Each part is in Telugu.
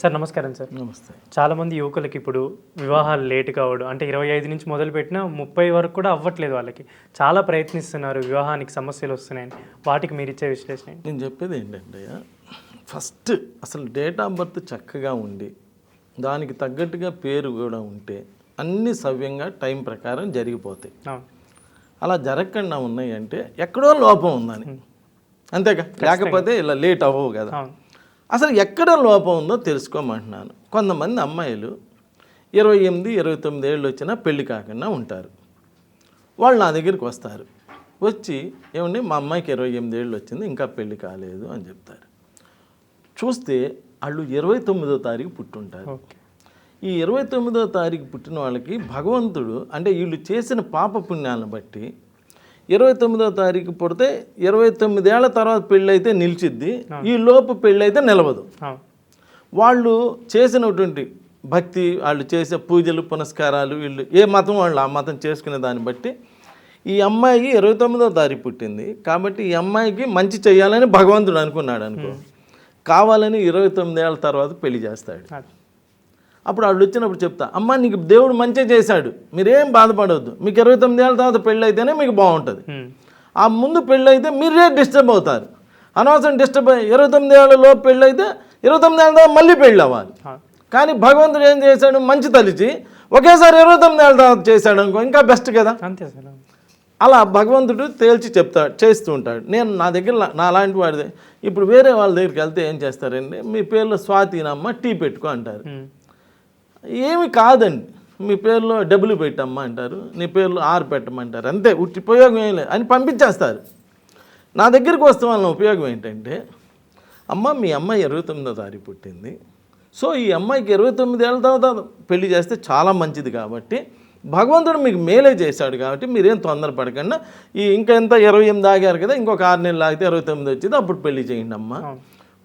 సార్ నమస్కారం సార్. నమస్తే. చాలామంది యువకులకి ఇప్పుడు వివాహాలు లేట్ కావడం అంటే ఇరవై ఐదు నుంచి మొదలు పెట్టినా ముప్పై వరకు కూడా అవ్వట్లేదు వాళ్ళకి. చాలా ప్రయత్నిస్తున్నారు వివాహానికి సమస్యలు వస్తున్నాయని. వాటికి మీరు ఇచ్చే విశ్లేషణ ఏంటి? నేను చెప్పేది ఏంటంటే ఫస్ట్ అసలు డేట్ ఆఫ్ బర్త్ చక్కగా ఉండి దానికి తగ్గట్టుగా పేరు కూడా ఉంటే అన్ని సవ్యంగా టైం ప్రకారం జరిగిపోతాయి. అలా జరగకుండా ఉన్నాయి అంటే ఎక్కడో లోపం ఉందని. అంతేగా? లేకపోతే ఇలా లేట్ అవ్వవు కదా. అసలు ఎక్కడ లోపం ఉందో తెలుసుకోమంటున్నాను. కొంతమంది అమ్మాయిలు ఇరవై ఎనిమిది ఇరవై తొమ్మిది ఏళ్ళు వచ్చినా పెళ్ళి కాకుండా ఉంటారు. వాళ్ళు నా దగ్గరికి వస్తారు. వచ్చి ఏమండి మా అమ్మాయికి ఇరవై ఎనిమిది ఏళ్ళు వచ్చింది ఇంకా పెళ్ళి కాలేదు అని చెప్తారు. చూస్తే వాళ్ళు ఇరవై తొమ్మిదో తారీఖు పుట్టుంటారు. ఈ ఇరవై తొమ్మిదో తారీఖు పుట్టిన వాళ్ళకి భగవంతుడు అంటే వీళ్ళు చేసిన పాప పుణ్యాలను బట్టి ఇరవై తొమ్మిదో తారీఖు పుడితే ఇరవై తొమ్మిదేళ్ళ తర్వాత పెళ్ళైతే నిలిచిద్ది. ఈ లోపు పెళ్ళైతే నిలవదు. వాళ్ళు చేసినటువంటి భక్తి వాళ్ళు చేసే పూజలు పునస్కారాలు వీళ్ళు ఏ మతం వాళ్ళు ఆ మతం చేసుకునే దాన్ని బట్టి ఈ అమ్మాయికి ఇరవై తొమ్మిదో తారీఖు పుట్టింది. కాబట్టి ఈ అమ్మాయికి మంచి చేయాలని భగవంతుడు అనుకున్నాడు అనుకో కావాలని ఇరవై తొమ్మిదేళ్ళ తర్వాత పెళ్ళి చేస్తాడు. అప్పుడు వాళ్ళు వచ్చినప్పుడు చెప్తా అమ్మ నీకు దేవుడు మంచిగా చేశాడు. మీరేం బాధపడవద్దు. మీకు ఇరవై తొమ్మిది ఏళ్ళ తర్వాత పెళ్ళి అయితేనే మీకు బాగుంటుంది. ఆ ముందు పెళ్ళి అయితే మీరే డిస్టర్బ్ అవుతారు. అనవసరం డిస్టర్బ్ అయ్యి ఇరవై తొమ్మిది ఏళ్ళలో పెళ్ళి అయితే ఇరవై తొమ్మిది ఏళ్ళ తర్వాత మళ్ళీ పెళ్ళి అవ్వాలి. కానీ భగవంతుడు ఏం చేశాడు? మంచి తలిచి ఒకేసారి ఇరవై తొమ్మిది ఏళ్ళ తర్వాత చేశాడు అనుకో ఇంకా బెస్ట్ కదా. అంతే సార్ అవును. అలా భగవంతుడు తేల్చి చెప్తాడు చేస్తూ ఉంటాడు. నేను నా దగ్గర నా- లాంటి వాడిదే ఇప్పుడు వేరే వాళ్ళ దగ్గరికి వెళ్తే ఏం చేస్తారండి మీ పేర్లో స్వాతినమ్మ టీ పెట్టుకో అంటారు. ఏమి కాదండి. మీ పేరులో డబ్బులు పెట్టమ్మా అంటారు నీ పేరులో ఆరు పెట్టమంటారు అంతే ఉట్టి ఉపయోగం ఏం లేదు. అని పంపించేస్తారు. నా దగ్గరికి వస్తే వాళ్ళ ఉపయోగం ఏంటంటే అమ్మ మీ అమ్మాయి ఇరవై తొమ్మిదో తారీఖు పుట్టింది. సో ఈ అమ్మాయికి ఇరవై తొమ్మిది ఏళ్ళ తర్వాత పెళ్ళి చేస్తే చాలా మంచిది కాబట్టి భగవంతుడు మీకు మేలే చేశాడు కాబట్టి మీరేం తొందరపడకుండా. ఈ ఇంకా ఎంత ఇరవై ఎనిమిది ఆగారు కదా ఇంకొక ఆరు నెలలు ఆగితే ఇరవై తొమ్మిది వచ్చింది అప్పుడు పెళ్ళి చేయండి అమ్మా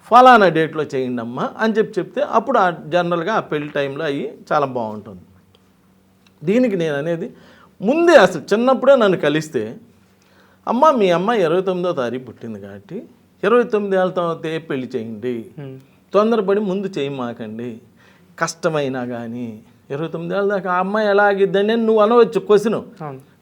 ఫలానా డేట్లో చేయండి అమ్మా అని చెప్పి చెప్తే అప్పుడు ఆ జనరల్గా ఆ పెళ్ళి టైంలో అయ్యి చాలా బాగుంటుంది. దీనికి నేను అనేది ముందే అసలు చిన్నప్పుడే నన్ను కలిస్తే అమ్మ మీ అమ్మాయి ఇరవై తొమ్మిదో తారీఖు పుట్టింది కాబట్టి ఇరవై తొమ్మిది ఏళ్ళ తర్వాత పెళ్ళి చేయండి. తొందరపడి ముందు చేయమాకండి కష్టమైనా కానీ ఇరవై తొమ్మిది ఏళ్ళ దాకా ఆ అమ్మాయి ఎలా ఆగిద్దని నువ్వు అనవచ్చు క్వశ్చన్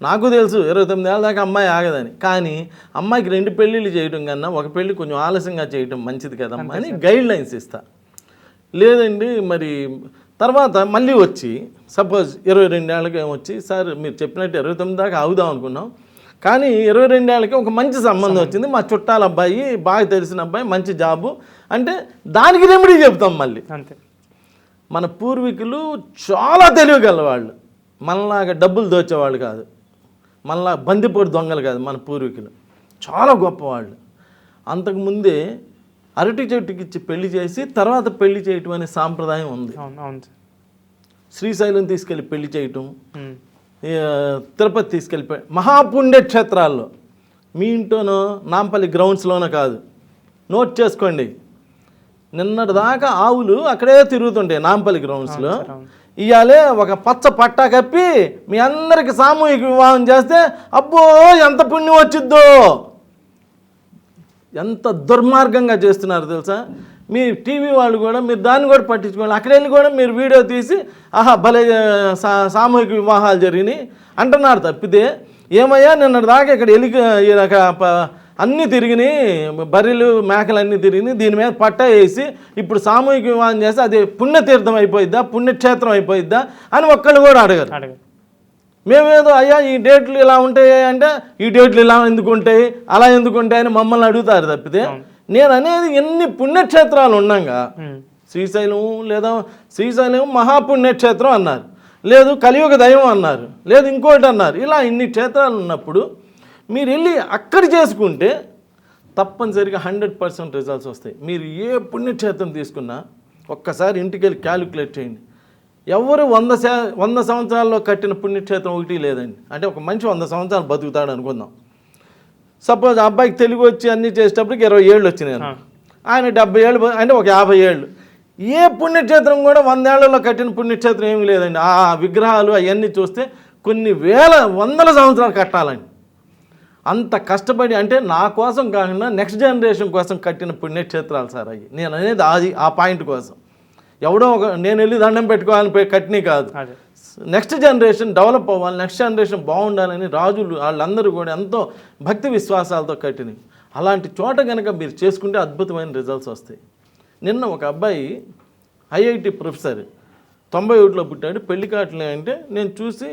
నాకు తెలుసు ఇరవై తొమ్మిది ఏళ్ళ దాకా అమ్మాయి ఆగదని. కానీ అమ్మాయికి రెండు పెళ్ళిళ్ళు చేయడం కన్నా ఒక పెళ్ళి కొంచెం ఆలస్యంగా చేయడం మంచిది కదమ్మా అని గైడ్ లైన్స్ ఇస్తా. లేదండి మరి తర్వాత మళ్ళీ వచ్చి సపోజ్ ఇరవై రెండేళ్ళకి ఏమొచ్చి సార్ మీరు చెప్పినట్టు ఇరవై తొమ్మిది దాకా ఆగుదాం అనుకున్నాం. కానీ ఇరవై రెండేళ్ళకి ఒక మంచి సంబంధం వచ్చింది మా చుట్టాల అబ్బాయి బాగా తెలిసిన అబ్బాయి మంచి జాబు. అంటే దానికి రెమెడీ చెప్తాం మళ్ళీ. అంతే. మన పూర్వీకులు చాలా తెలివిగల వాళ్ళు. మనలాగా డబ్బులు దోచేవాళ్ళు కాదు. మనలా బందిపోటు దొంగలు కాదు మన పూర్వీకులు. చాలా గొప్పవాళ్ళు. అంతకుముందే అరటి చెట్టుకి ఇచ్చి పెళ్ళి చేసి తర్వాత పెళ్ళి చేయటం అనే సాంప్రదాయం ఉంది. శ్రీశైలం తీసుకెళ్ళి పెళ్ళి చేయటం తిరుపతి తీసుకెళ్ళి మహాపుణ్య క్షేత్రాల్లో. మీ ఇంట్లోనో నాంపల్లి గ్రౌండ్స్లోనో కాదు. నోట్ చేసుకోండి. నిన్నటి దాకా ఆవులు అక్కడే తిరుగుతుంటాయి నాంపల్లి గ్రౌండ్స్లో. ఇవాళే ఒక పచ్చ పట్టా కప్పి మీ అందరికి సామూహిక వివాహం చేస్తే అబ్బో ఎంత పుణ్యం వచ్చిద్దో! ఎంత దుర్మార్గంగా చేస్తున్నారు తెలుసా? మీ టీవీ వాళ్ళు కూడా మీరు దాన్ని కూడా పట్టించుకోవాలి అక్కడ వెళ్ళి కూడా మీరు వీడియో తీసి ఆహా భలే సామూహిక వివాహాలు జరిగినాయి అంటున్నారు తప్పితే ఏమయ్యా నిన్నటి దాకా ఇక్కడ ఎలి అన్నీ తిరిగినాయి బర్రెలు మేకలు అన్నీ తిరిగినాయి దీని మీద పట్టా వేసి ఇప్పుడు సామూహిక వివాహం చేస్తే అది పుణ్యతీర్థం అయిపోయిద్దా పుణ్యక్షేత్రం అయిపోయిద్దా అని ఒక్కళ్ళు కూడా అడగరు. మేమేదో అయ్యా ఈ డేట్లు ఇలా ఉంటాయి అంటే ఈ డేట్లు ఇలా ఎందుకు ఉంటాయి అలా ఎందుకు ఉంటాయి అని మమ్మల్ని అడుగుతారు తప్పితే నేను అనేది ఎన్ని పుణ్యక్షేత్రాలు ఉన్నాగా. శ్రీశైలం లేదా శ్రీశైలం మహాపుణ్యక్షేత్రం అన్నారు లేదు కలియుగ దైవం అన్నారు లేదు ఇంకోటి అన్నారు ఇలా ఇన్ని క్షేత్రాలు ఉన్నప్పుడు మీరు వెళ్ళి అక్కడ చేసుకుంటే తప్పనిసరిగా హండ్రెడ్ పర్సెంట్ రిజల్ట్స్ వస్తాయి. మీరు ఏ పుణ్యక్షేత్రం తీసుకున్నా ఒక్కసారి ఇంటికి వెళ్ళి క్యాలిక్యులేట్ చేయండి. ఎవరు వంద శా వంద సంవత్సరాల్లో కట్టిన పుణ్యక్షేత్రం ఒకటి లేదండి. అంటే ఒక మనిషి వంద సంవత్సరాలు బతుకుతాడు అనుకుందాం. సపోజ్ అబ్బాయికి తెలుగు వచ్చి అన్నీ చేసేటప్పటికి ఇరవై ఏళ్ళు వచ్చినాయి. ఆయన డెబ్బై ఏళ్ళు అంటే ఒక యాభై ఏళ్ళు. ఏ పుణ్యక్షేత్రం కూడా వందేళ్ళలో కట్టిన పుణ్యక్షేత్రం ఏమీ లేదండి. ఆ విగ్రహాలు అవన్నీ చూస్తే కొన్ని వేల వందల సంవత్సరాలు కట్టాలండి. అంత కష్టపడి అంటే నా కోసం కాకుండా నెక్స్ట్ జనరేషన్ కోసం కట్టిన పుణ్యక్షేత్రాలు సార్ అవి. నేను అనేది అది ఆ పాయింట్ కోసం. ఎవడో ఒక నేను వెళ్ళి దండం పెట్టుకోవాలని పోయి కట్నీ కాదు. నెక్స్ట్ జనరేషన్ డెవలప్ అవ్వాలి నెక్స్ట్ జనరేషన్ బాగుండాలని రాజులు వాళ్ళందరూ కూడా ఎంతో భక్తి విశ్వాసాలతో కట్టినవి. అలాంటి చోట కనుక మీరు చేసుకుంటే అద్భుతమైన రిజల్ట్స్ వస్తాయి. నిన్న ఒక అబ్బాయి ఐఐటి ప్రొఫెసర్ తొంభై ఒకటిలో పుట్టాడు. పెళ్ళి కావట్లే అంటే నేను చూసి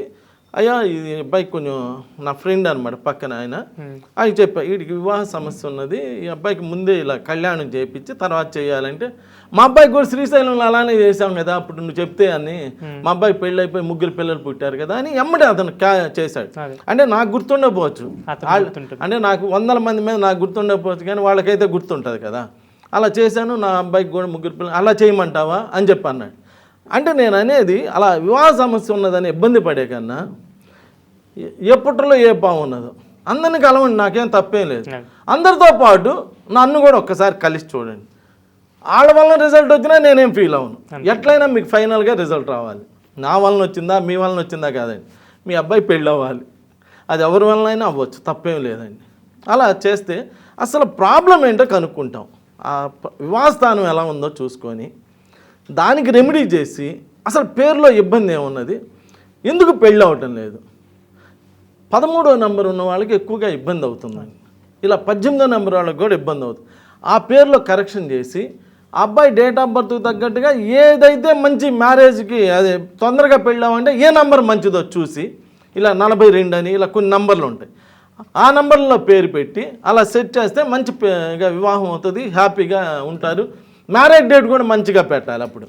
అయ్యా ఇది అబ్బాయి కొంచెం నా ఫ్రెండ్ అనమాట పక్కన ఆయన. ఆయన చెప్పా వీడికి వివాహ సమస్య ఉన్నది ఈ అబ్బాయికి ముందే ఇలా కళ్యాణం చేయించి తర్వాత చేయాలంటే మా అబ్బాయికి కూడా శ్రీశైలంలో అలానే చేసాం కదా అప్పుడు నువ్వు చెప్తే అని మా అబ్బాయి పెళ్ళి అయిపోయి ముగ్గురు పిల్లలు పుట్టారు కదా అని ఎమ్మడే అతను చేశాడు. అంటే నాకు గుర్తుండకపోవచ్చు. అంటే నాకు వందల మంది మీద నాకు గుర్తుండకపోవచ్చు కానీ వాళ్ళకైతే గుర్తుంటుంది కదా. అలా చేశాను నా అబ్బాయికి కూడా ముగ్గురు పిల్లలు అలా చేయమంటావా? అని చెప్పి అన్నాడు అంటే నేను అనేది అలా వివాహ సమస్య ఉన్నదని ఇబ్బంది పడే కన్నా ఏ పుట్టలో ఏ పాము ఉన్నదో. అందరిని కలవండి నాకేం తప్పేం లేదు. అదే. అందరితో పాటు నన్ను కూడా ఒక్కసారి కలిసి చూడండి. వాళ్ళ వలన రిజల్ట్ వచ్చినా నేనేం ఫీల్ అవును ఎట్లయినా మీకు ఫైనల్గా రిజల్ట్ రావాలి. నా వలన వచ్చిందా మీ వలన వచ్చిందా కాదండి. మీ అబ్బాయి పెళ్ళి అవ్వాలి. అది ఎవరి వలన అయినా అవ్వచ్చు తప్పేం లేదండి. అలా చేస్తే అసలు ప్రాబ్లం ఏంటో కనుక్కుంటాం. ఆ వివాహ స్థానం ఎలా ఉందో చూసుకొని దానికి రెమెడీ చేసి అసలు పేరులో ఇబ్బంది ఏమున్నది? ఎందుకు పెళ్ళి అవటం లేదు? పదమూడో నెంబర్ ఉన్న వాళ్ళకి ఎక్కువగా ఇబ్బంది అవుతుందండి ఇలా పద్దెనిమిదో నెంబర్ వాళ్ళకి కూడా ఇబ్బంది అవుతుంది. ఆ పేరులో కరెక్షన్ చేసి ఆ అబ్బాయి డేట్ ఆఫ్ బర్త్కు తగ్గట్టుగా ఏదైతే మంచి మ్యారేజ్కి అదే తొందరగా పెళ్ళామంటే ఏ నంబర్ మంచిదో చూసి ఇలా నలభై రెండు అని ఇలా కొన్ని నంబర్లు ఉంటాయి. ఆ నంబర్లో పేరు పెట్టి అలా సెట్ చేస్తే మంచి పే- వివాహం అవుతుంది హ్యాపీగా ఉంటారు. మ్యారేజ్ డేట్ కూడా మంచిగా పెట్టాలి అప్పుడు.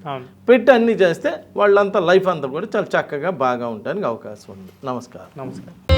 పెట్టి అన్నీ చేస్తే వాళ్ళంతా లైఫ్ అంతా కూడా చాలా చక్కగా బాగా ఉండడానికి అవకాశం ఉంది. నమస్కారం. నమస్కారం.